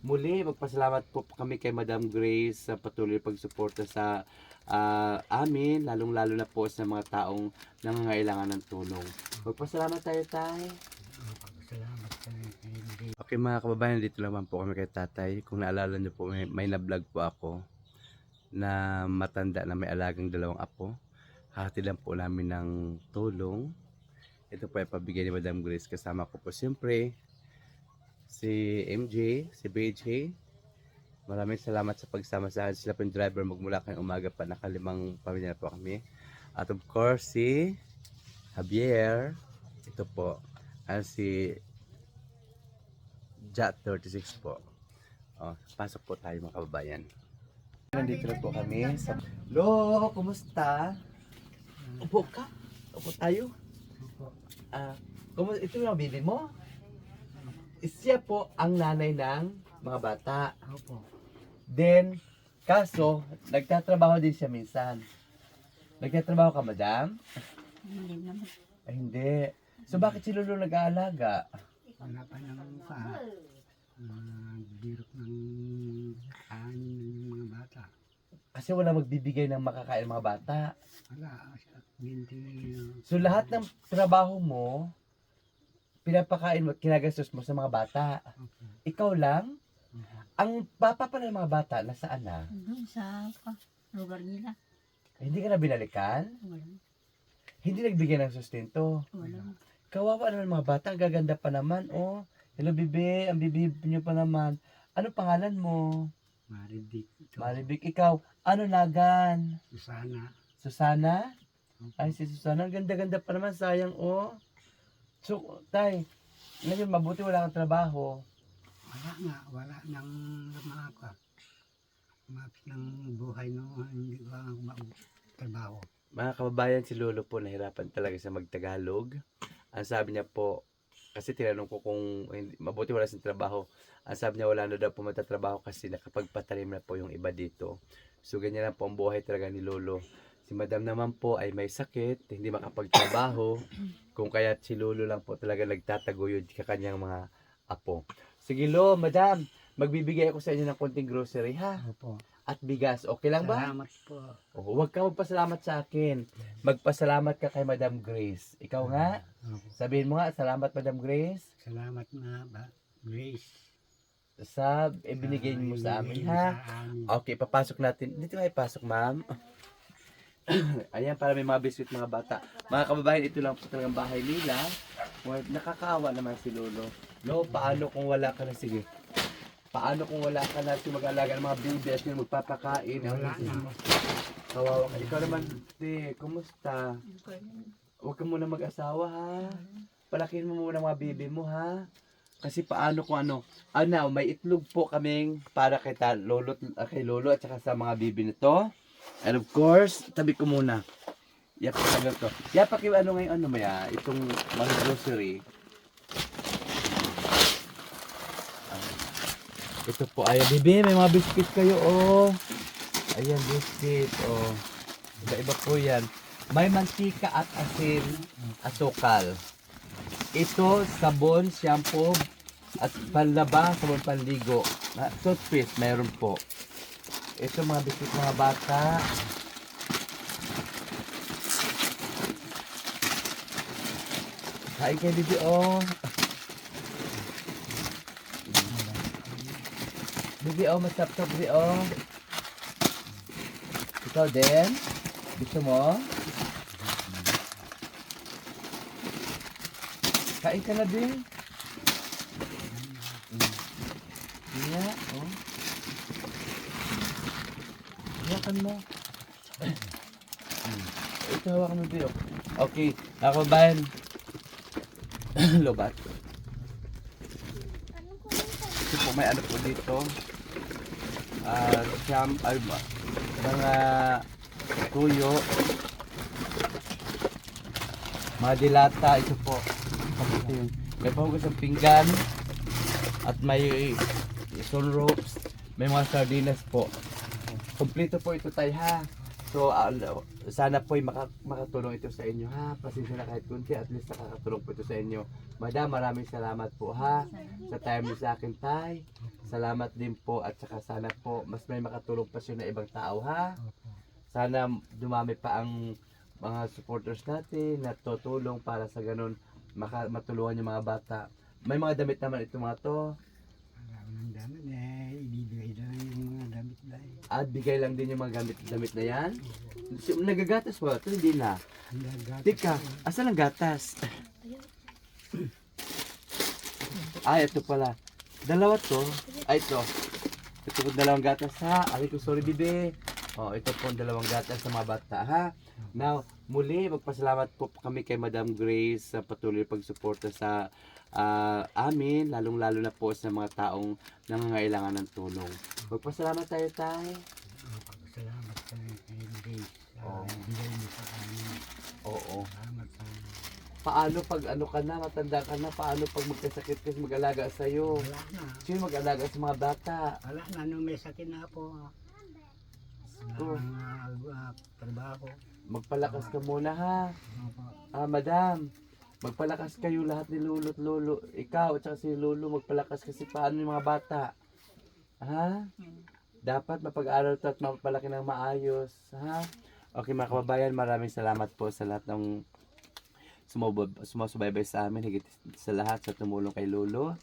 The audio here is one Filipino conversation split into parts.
Muli, magpasalamat po kami kay Madam Grace sa patuloy pagsuporta sa ah, amin, lalong-lalo na po sa mga taong nangangailangan ng tulong. Magpasalamat tayo, Tay. Salamat. Okay mga kababayan, dito naman po kami kay tatay. Kung naalala niyo po, may, may na-vlog po ako na matanda na may alagang dalawang apo. Hati lang po namin ng tulong. Ito po ay pabigay ni Madam Grace. Kasama ko po siyempre si MJ, si BJ. Maraming salamat sa pagsama sa akin. Sila po yung driver magmula kayong umaga pa. Nakalimang pamilya po kami. At of course si Javier. Ito po. At si Jat 36 po. Oh, pasok po tayo mga kababayan. Nandito na po kami sa... Lo, kumusta? Upo ka. Upo tayo. Opo. Ah, kumu ito yung baby mo? Siya po ang nanay ng mga bata. Opo. Then, kaso, nagtatrabaho din siya minsan. Nagtatrabaho ka, madam? Hindi naman. Ay, hindi. So, bakit si Lolo nag-aalaga? Wala pa ng pa. Uh, birok ng kanin ng mga bata. Kasi wala magbibigay ng makakain ng mga bata. Wala. Hindi. So lahat ng trabaho mo, pinapakain mo at kinagastos mo sa mga bata. Opo. Ikaw lang, ang papa pala ng mga bata, nasaan na? Doon sa pa, lugar nila. Hindi ka na binalikan? Wala. Hindi nagbigay ng sustento. Wala. Kawawa naman mga bata, ang gaganda pa naman. Oh, hello bibi, ang bibi niyo pa naman. Ano pangalan mo? Maridik. Ito. Maribik, ikaw. Ano nagan? Susana. Susana? Ay, si Susana, ang ganda-ganda pa naman, sayang, oh. So, tay, ngayon mabuti wala kang trabaho. Wala nga. Wala nang mga ka. Mapit ng buhay no. Hindi ko ang trabaho. Mga kababayan, si Lolo po nahirapan talaga sa magtagalog. Ang sabi niya po, kasi tinanong ko kung hindi, mabuti wala siyang trabaho. Ang sabi niya wala na daw po magtatrabaho kasi nakapagpatalim na po yung iba dito. So ganyan lang po ang buhay talaga ni Lolo. Si Madam naman po ay may sakit, hindi makapagtrabaho. Kung kaya si Lolo lang po talaga nagtataguyod sa kanyang mga apo. Sige Lo, Madam, magbibigay ako sa inyo ng konting grocery ha. Opo. At bigas, okay lang ba? Salamat po. Oh, huwag ka magpasalamat sa akin. Magpasalamat ka kay Madam Grace. Ikaw nga, Opo. sabihin mo nga, salamat Madam Grace Salamat na ba? Grace. sa ibinigay mo sa amin, ha? Sa amin. Okay, papasok natin. Dito kayo pasok, ma'am. Ayan, para may mga biscuit mga bata. Mga kababayan, ito lang po talagang bahay nila. Well, nakakaawa naman si Lolo. No, paano kung wala ka na? Sige. Paano kung wala ka na si mag-alaga ng mga at yung magpapakain? Wala na. Kawawa ka. Ikaw naman, te, kumusta? Huwag ka muna mag-asawa ha. Palakin mo muna mga baby mo ha. Kasi paano kung ano. Ano, may itlog po kaming para kay, ta, lolo, ah, kay lolo at saka sa mga baby nito. And of course, tabi ko muna. Yap, tagal to. Yap, paki ano ngayon, ano maya, itong mga grocery. Ah, Ito po, ayan, bibi, may mga biscuit kayo, oh. Ayan, biscuit, oh. Iba-iba po yan. May mantika at asin, asukal. Ito, sabon, shampoo, at panlaba, sabon panligo. Na, toothpaste, mayroon po. Ito mga biscuit mga bata. Kain kayo, bibi, oh. Bibi, oh, masap-sap, bibi, oh. Ikaw din? Gusto mo? Kain ka na din. Yeah, oh. Hawakan mo. Mm. Ito hawakan mo oh. Okay, nakabayan. Lobat. Ito po, may ano po dito. Ah, siyam, ay, ma- mga tuyo. Mga dilata, ito po. May pahugas ng pinggan. At may sunropes. May mga sardinas po. Kompleto po ito tayo ha. So, ah, sana po ay maka, makatulong ito sa inyo ha. Pasensya na kahit kunti, at least nakakatulong po ito sa inyo. Madam, maraming salamat po ha. Sa time niyo sa akin, Tay. Salamat din po at saka sana po mas may makatulong pa siya na ibang tao ha. Sana dumami pa ang mga supporters natin na tutulong para sa ganun maka, matulungan yung mga bata. May mga damit naman ito mga to. Wala ko ng damit eh. Ibibigay na lang yung mga damit dahil. At bigay lang din yung mga gamit damit na yan. Si- Nagagatas ba? Ito hindi na. Tika, asan ang gatas? Ay, ito pala. Dalawa to. Ay, ito. Ito po dalawang gatas ha. Ay ko, sorry bibe. Oh, ito po ang dalawang gatas sa mga bata ha. Now, muli, magpasalamat po kami kay Madam Grace sa patuloy pagsuporta sa ah, amin, lalong-lalo na po sa mga taong nangangailangan ng tulong. Magpasalamat tayo tayo. Opo, Salamat sa kay Grace. Oo. Bigay mo sa amin. Oo. Salamat sa Paano pag ano ka na, matanda ka na, paano pag magkasakit ka mag-alaga sa'yo? Wala na. Sino mag-alaga sa mga bata? Wala na. Nung may sakit na ako. Oo. Uh, trabaho. Magpalakas ka muna ha. Ah, madam. Magpalakas kayo lahat ni Lolo at Lolo. Ikaw at saka si Lolo magpalakas kasi paano yung mga bata. Ha? Dapat mapag-aral to at mapalaki ng maayos. Ha? Okay mga kababayan, maraming salamat po sa lahat ng sumubab, sumasubaybay sa amin. Higit sa lahat sa tumulong kay Lolo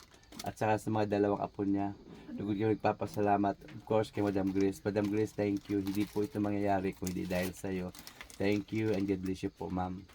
at saka sa mga dalawang apo niya. Lugod kami nagpapasalamat, of course, kay Madam Grace. Madam Grace, thank you. Hindi po ito mangyayari kung hindi dahil sa iyo. Thank you and God bless you po, ma'am.